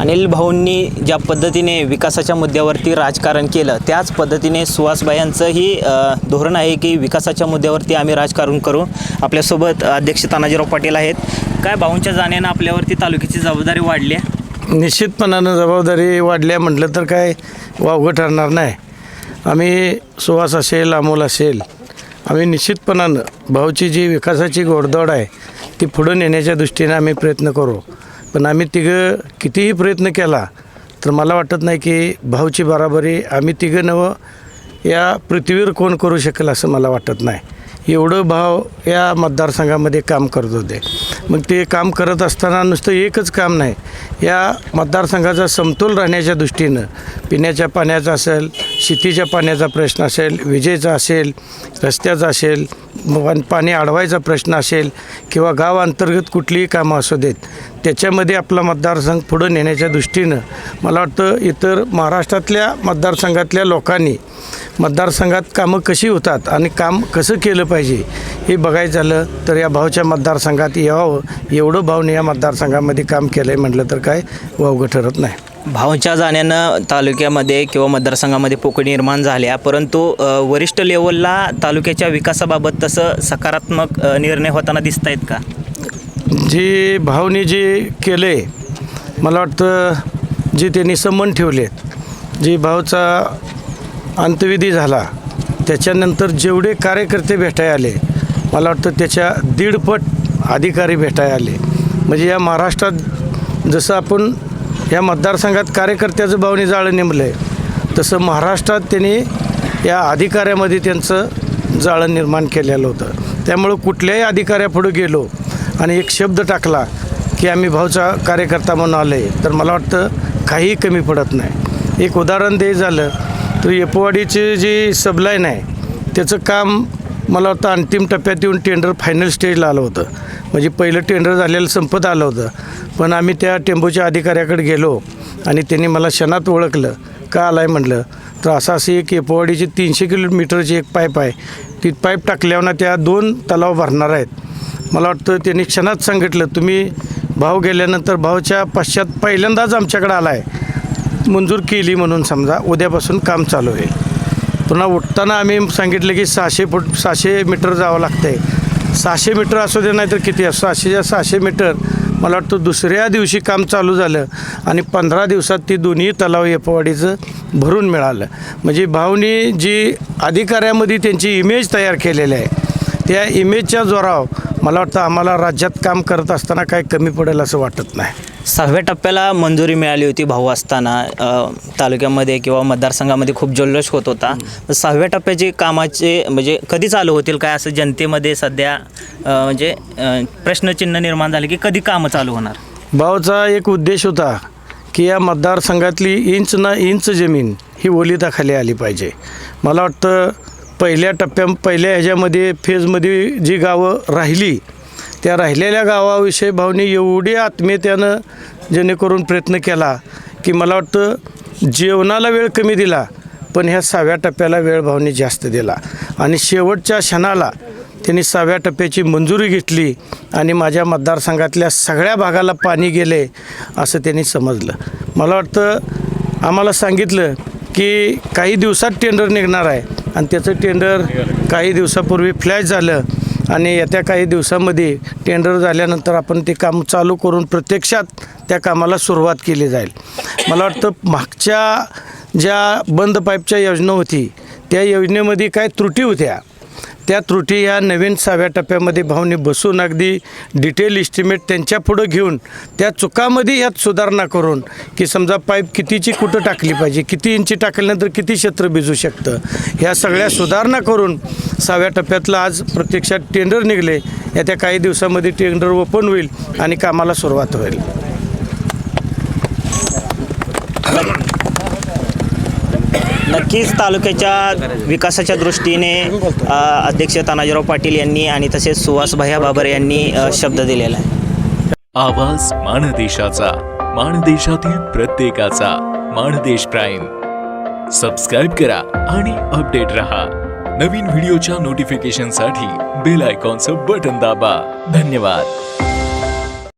अनिल भाऊंनी ज्या पद्धतीने विकासाच्या मुद्द्यावरती राजकारण केलं त्याच पद्धतीने सुहासबाईंचंही यांचंही धोरण आहे की विकासाच्या मुद्द्यावरती आम्ही राजकारण करू. आपल्यासोबत अध्यक्ष तानाजीराव पाटील आहेत. काय भाऊंच्या जाण्यानं आपल्यावरती तालुक्याची जबाबदारी वाढली आहे? निश्चितपणानं जबाबदारी वाढल्या म्हटलं तर काय वावगं ठरणार नाही. आम्ही सुहास असेल अमोल असेल आम्ही निश्चितपणानं भाऊची जी विकासाची घोडदौड आहे ती पुढं नेण्याच्या दृष्टीने आम्ही प्रयत्न करू. पण आम्ही तिघं कितीही प्रयत्न केला तर मला वाटत नाही की भाऊची बराबरी आम्ही तिघं नवं या पृथ्वीवर कोण करू शकेल असं मला वाटत नाही. एवढं भाव या मतदारसंघामध्ये काम करत होते. मग ते काम करत असताना नुसतं एकच काम नाही या मतदारसंघाचा समतोल राहण्याच्या दृष्टीनं पिण्याच्या पाण्याचा असेल शेतीच्या पाण्याचा प्रश्न असेल विजेचा असेल रस्त्याचा असेल पाणी अडवायचा प्रश्न असेल किंवा गाव अंतर्गत कुठलीही कामं असू देत त्याच्यामध्ये आपला मतदारसंघ पुढं नेण्याच्या दृष्टीनं मला वाटतं इतर महाराष्ट्रातल्या मतदारसंघातल्या लोकांनी मतदारसंघात कामं कशी होतात आणि काम कसं केलं पाहिजे हे बघायचं झालं तर या भावच्या मतदारसंघात यावं एवढं भावने या मतदारसंघामध्ये काम केलं आहे म्हटलं तर काय वावगं ठरत नाही. भाऊंच्या जाण्यानं तालुक्यामध्ये किंवा मतदारसंघामध्ये पोकळी निर्माण झाल्या परंतु वरिष्ठ लेवलला तालुक्याच्या विकासाबाबत तसं सकारात्मक निर्णय होताना दिसत आहेत का? जे भावने जे केलं आहे मला वाटतं जे त्यांनी संबंध ठेवलेत जे भाऊचा अंतविधी झाला त्याच्यानंतर जेवढे कार्यकर्ते भेटाय आले मला वाटतं त्याच्या दीडपट अधिकारी भेटाय आले. म्हणजे या महाराष्ट्रात जसं आपण या मतदारसंघात कार्यकर्त्याचं भावने जाळं नेमलं. आहे तसं महाराष्ट्रात त्यांनी या अधिकाऱ्यामध्ये त्यांचं जाळं निर्माण केलेलं होतं. त्यामुळं कुठल्याही अधिकाऱ्यापुढं गेलो आणि एक शब्द टाकला की आम्ही भाऊचा कार्यकर्ता म्हणून आलो आहे तर मला वाटतं काहीही कमी पडत नाही. एक उदाहरण द्यायचं झालं तर येपवाडीची जी सबलाईन आहे त्याचं काम मला वाटतं अंतिम टप्प्यात येऊन टेंडर फायनल स्टेजला आलं होतं. म्हणजे पहिलं टेंडर झालेलं संपत आलं होतं. पण आम्ही त्या टेम्पोच्या अधिकाऱ्याकडे गेलो आणि त्यांनी मला क्षणात ओळखलं. का आलाय म्हटलं? तर असं अशी एक येपवाडीची तीनशे किलोमीटरची एक पाईप आहे. ती पाईप टाकल्यावर त्या दोन तलाव भरणार आहेत. मला वाटतं त्यांनी क्षणात सांगितलं तुम्ही भाव गेल्यानंतर भावच्या पश्चात पहिल्यांदाच आमच्याकडे आला आहे मंजूर केली म्हणून समजा उद्यापासून काम चालू आहे पुन्हा उठताना आम्ही सांगितलं की सहाशे फूट सहाशे मीटर जावं लागतं आहे सहाशे मीटर असू दे नाहीतर किती असं सहाशेच्या सहाशे मीटर. मला वाटतं दुसऱ्या दिवशी काम चालू झालं आणि पंधरा दिवसात ती दोन्ही तलाव येपवाडीचं भरून मिळालं. म्हणजे भाऊनी जी अधिकाऱ्यामध्ये त्यांची इमेज तयार केलेली आहे त्या इमेजच्या जोरावर मला वाटतं आम्हाला राज्यात काम करत असताना काही कमी पडेल असं वाटत नाही. सहाव्या टप्प्याला मंजुरी मिळाली होती भाऊ असताना तालुक्यामध्ये किंवा मतदारसंघामध्ये खूप जल्लोष होत होता. तर सहाव्या टप्प्याचे कामाचे म्हणजे कधी चालू होतील काय असं जनतेमध्ये सध्या म्हणजे प्रश्नचिन्ह निर्माण झाले की कधी कामं चालू होणार? भाऊचा एक उद्देश होता की या मतदारसंघातली इंच ना इंच जमीन ही ओलिताखाली आली पाहिजे. मला वाटतं पहिल्या टप्प्या पहिल्या ह्याच्यामध्ये फेजमध्ये जी गावं राहिली त्या राहिलेल्या गावाविषयी भावने एवढी आत्मीयतेनं जेणेकरून प्रयत्न केला की मला वाटतं जेवणाला वेळ कमी दिला पण ह्या सहाव्या टप्प्याला वेळ भावने जास्त दिला. आणि शेवटच्या क्षणाला त्यांनी सहाव्या टप्प्याची मंजुरी घेतली आणि माझ्या मतदारसंघातल्या सगळ्या भागाला पाणी गेले असं त्यांनी समजलं. मला वाटतं आम्हाला सांगितलं की काही दिवसात टेंडर निघणार आहे. आणि त्याचं टेंडर काही दिवसापूर्वी फ्लॅश झालं. आणि येत्या काही दिवसामध्ये टेंडर झाल्यानंतर आपण ते काम चालू करून प्रत्यक्षात त्या कामाला सुरुवात केली जाईल. मला वाटतं मागच्या ज्या बंद पाईपच्या योजना होती त्या योजनेमध्ये काय त्रुटी होत्या त्या त्रुटी या नवीन सहाव्या टप्प्यामध्ये भावने बसून अगदी डिटेल इस्टिमेट त्यांच्या पुढं घेऊन त्या चुकामध्ये यात सुधारणा करून की समजा पाईप कितीची कुठं टाकली पाहिजे किती इंची टाकल्यानंतर किती क्षेत्र भिजू शकतं ह्या सगळ्या सुधारणा करून सहाव्या टप्प्यातलं आज प्रत्यक्षात टेंडर निघले. येत्या काही दिवसामध्ये टेंडर ओपन होईल आणि कामाला सुरुवात होईल. नक्कीच तालुक्याच्या विकासाच्या दृष्टीने अध्यक्ष तानाजीराव पाटील यांनी आणि तसेच सुहास भैया बाबर यांनी शब्द दिलेला आहे. आवाज माणदेशाचा माणदेशातील प्रत्येकाचा माणदेश प्राईम. सबस्क्राईब करा आणि अपडेट रहा. नवीन व्हिडिओच्या नोटिफिकेशनसाठी बेल आयकॉनचं बटन दाबा. धन्यवाद.